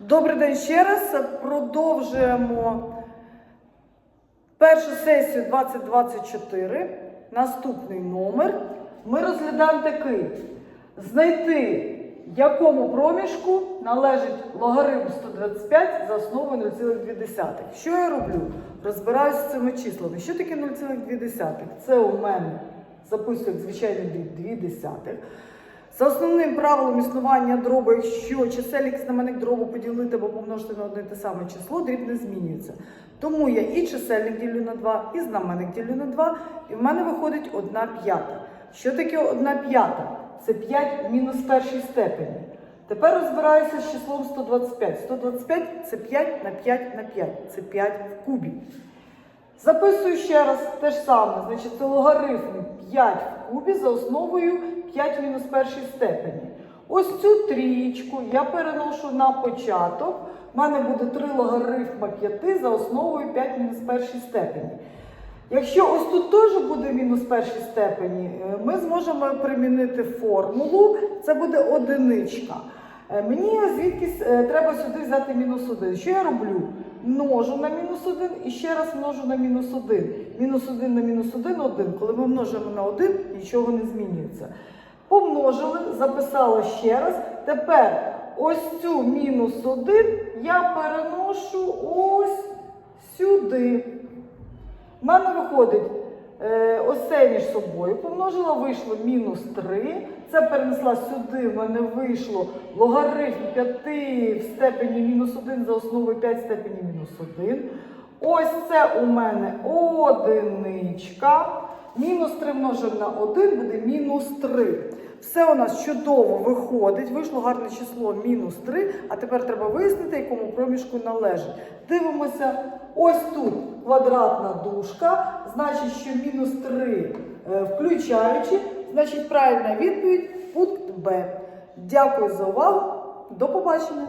Добрий день ще раз. Продовжуємо першу сесію 2024. Наступний номер. Ми розглядаємо такий: знайти якому проміжку належить логарифм 125 за основою 0,2. Що я роблю? Розбираюся з цими числами. Що таке 0,2? Це у мене записують звичайний дріб 2 десятих. За основним правилом існування дробу, якщо чисельник знаменник дробу поділити або помножити на одне те саме число, дріб не змінюється. Тому я і чисельник ділю на 2, і знаменник ділю на 2, і в мене виходить 1 п'ята. Що таке 1 п'ята? Це 5 мінус першій степені. Тепер розбираюся з числом 125. 125 це 5 на 5 на 5, це 5 в кубі. Записую ще раз те ж саме. Значить, це логарифм 5 в кубі за основою 5 мінус першій степені. Ось цю трієчку я переношу на початок. У мене буде 3 логарифма 5 за основою 5 мінус першій степені. Якщо ось тут теж буде мінус першій степені, е, ми зможемо примінити формулу, це буде одиничка. Е, Мені звідкись е, треба сюди взяти мінус 1. Що я роблю? Множу на мінус 1 і ще раз множу на мінус 1. Мінус 1 на мінус 1 1. Коли ми множимо на 1, нічого не змінюється. Помножили, записала ще раз. Тепер ось цю мінус 1 я переношу ось сюди. У мене виходить ось це між собою помножила, вийшло мінус 3. Це перенесла сюди, в мене вийшло логарифм 5 в степені мінус 1 за основою 5 в степені мінус 1. Ось це у мене одиничка. Мінус 3 множимо на 1 буде мінус 3. Все у нас чудово виходить. Вийшло гарне число мінус 3. А тепер треба вияснити, якому проміжку належить. Дивимося, ось тут квадратна дужка, значить, що мінус 3 е, включаючи, значить правильна відповідь пункт Б. Дякую за увагу. До побачення!